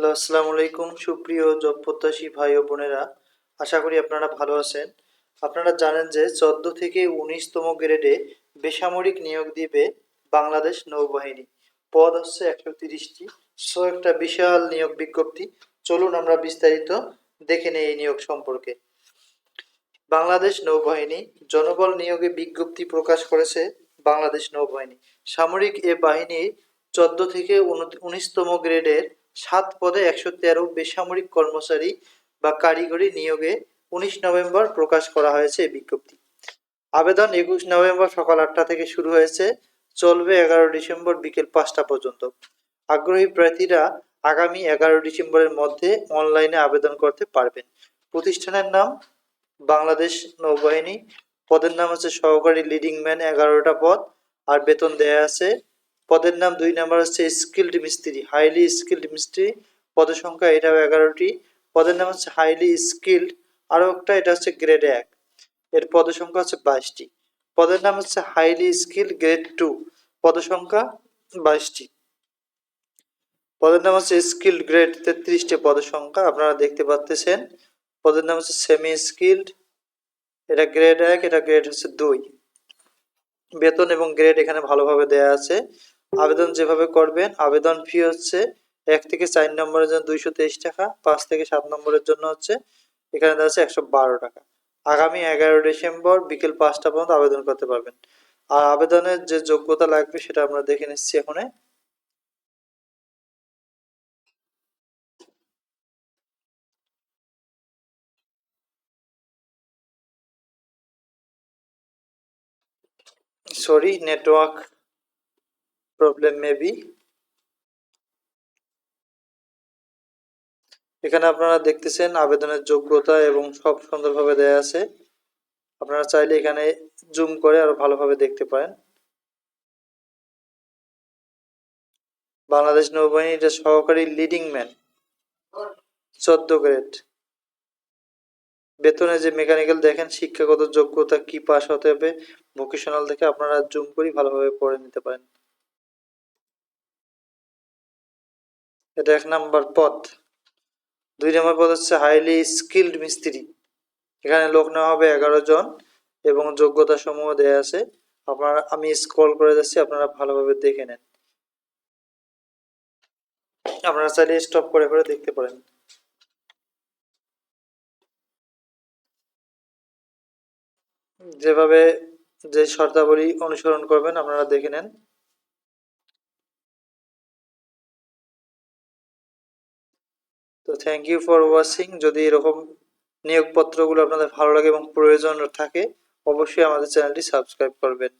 Hello, আসসালামু আলাইকুম, সুপ্রিয় জব প্রত্যাশী ভাই ও বোনেরা। আশা করি আপনারা ভালো আছেন। আপনারা জানেন যে চোদ্দ থেকে উনিশতম গ্রেডে বেসামরিক নিয়োগ দিবে বাংলাদেশ নৌবাহিনী। পদ হচ্ছে একশো তিরিশটি। সো একটা বিশাল নিয়োগ বিজ্ঞপ্তি। চলুন আমরা বিস্তারিত দেখে নেই এই নিয়োগ সম্পর্কে। বাংলাদেশ নৌবাহিনী জনবল নিয়োগে বিজ্ঞপ্তি প্রকাশ করেছে বাংলাদেশ নৌবাহিনী। সামরিক এ বাহিনীর চোদ্দ থেকে উনিশতম গ্রেডের সাত পদে একশো তেরো বেসামরিক কর্মচারী বা কারিগরি নিয়োগে উনিশ নভেম্বর প্রকাশ করা হয়েছে বিজ্ঞপ্তি। আবেদন একুশ নভেম্বর সকাল আটটা থেকে শুরু হয়েছে, চলবে এগারো ডিসেম্বর বিকেল পাঁচটা পর্যন্ত। আগ্রহী প্রার্থীরা আগামী এগারো ডিসেম্বরের মধ্যে অনলাইনে আবেদন করতে পারবেন। প্রতিষ্ঠানের নাম বাংলাদেশ নৌবাহিনী, পদের নাম হচ্ছে সহকারী লিডিং ম্যান এগারোটা পদ, আর বেতন দেয়া আছে পদের নাম দুই নাম্বার হচ্ছে স্কিল্ড মিস্ত্রি হাইলি স্কিল্ড মিস্ত্রি। পদের সংখ্যা এটাও এগারোটি। পদের নাম হচ্ছে হাইলি স্কিল্ড আরও একটা, এটা হচ্ছে গ্রেড এক। এর পদের সংখ্যা হচ্ছে বাইশটি। পদের নাম হচ্ছে হাইলি স্কিল্ড গ্রেড টু পদের সংখ্যা বাইশটি। পদের নাম হচ্ছে স্কিল্ড গ্রেড তেত্রিশটি পদের সংখ্যা, আপনারা দেখতে পাচ্ছেন। পদের নাম হচ্ছে সেমি স্কিল্ড এটা গ্রেড এক, এটা গ্রেড হচ্ছে দুই। বেতন এবং গ্রেড এখানে ভালোভাবে দেয়া আছে। আবেদন যেভাবে করবেন, আবেদন ফি হচ্ছে এক থেকে চার নম্বরের জন্য দুইশো তেইশ টাকা, পাঁচ থেকে সাত নম্বরের জন্য হচ্ছে এখানে আছে একশো বারো টাকা। আগামী এগারো ডিসেম্বর বিকেল পাঁচটা পর্যন্ত আবেদন করতে পারবেন। আর আবেদনের যে যোগ্যতা লাগবে সেটা আমরা দেখে নিচ্ছি এখানে। সরি নেটওয়ার্ক প্রবলেম মেবি এখানে আপনারা দেখতেছেন আবেদনের যোগ্যতা এবং সব সুন্দরভাবে দেয়া আছে। আপনারা চাইলে এখানে জুম করে আরও ভালোভাবে দেখতে পারেন। বাংলাদেশ নৌবাহিনীর সহকারী লিডিং ম্যান চোদ্দ গ্রেড বেতনে যে মেকানিক্যাল দেখেন, শিক্ষাগত যোগ্যতা কি পাস হতে হবে ভোকেশনাল থেকে আপনারা জুম করি ভালোভাবে পড়ে নিতে পারেন। এটা এক নাম্বার পদ। দুই নম্বর পদ হচ্ছে হাইলি স্কিল্ড মিস্ত্রি। এখানে লোক নেওয়া হবে এগারো জন এবং যোগ্যতা সমূহ দেয়া আছে। আপনারা, আমি স্ক্রল করে যাচ্ছি, আপনারা ভালোভাবে দেখে নেন। আপনারা চাইলে স্টপ করে করে দেখতে পারেন। যেভাবে যে শর্তাবলী অনুসরণ করবেন, আপনারা দেখে নেন। তো থ্যাংক ইউ ফর ওয়াচিং যদি এরকম নিয়োগপত্রগুলো আপনাদের ভালো লাগে এবং প্রয়োজন থাকে, অবশ্যই আমাদের চ্যানেলটি সাবস্ক্রাইব করবেন।